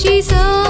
साक्षी सा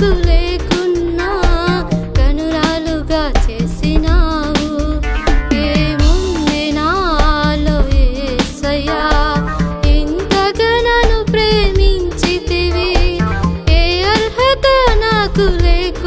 గుర్తు లేకున్నా కనురాలుగా చేసినావు. ఏముంది నాలో ఏసయ్యా? ఇంతగా నన్ను ప్రేమించితివి. ఏ అర్హత నాకు లేకు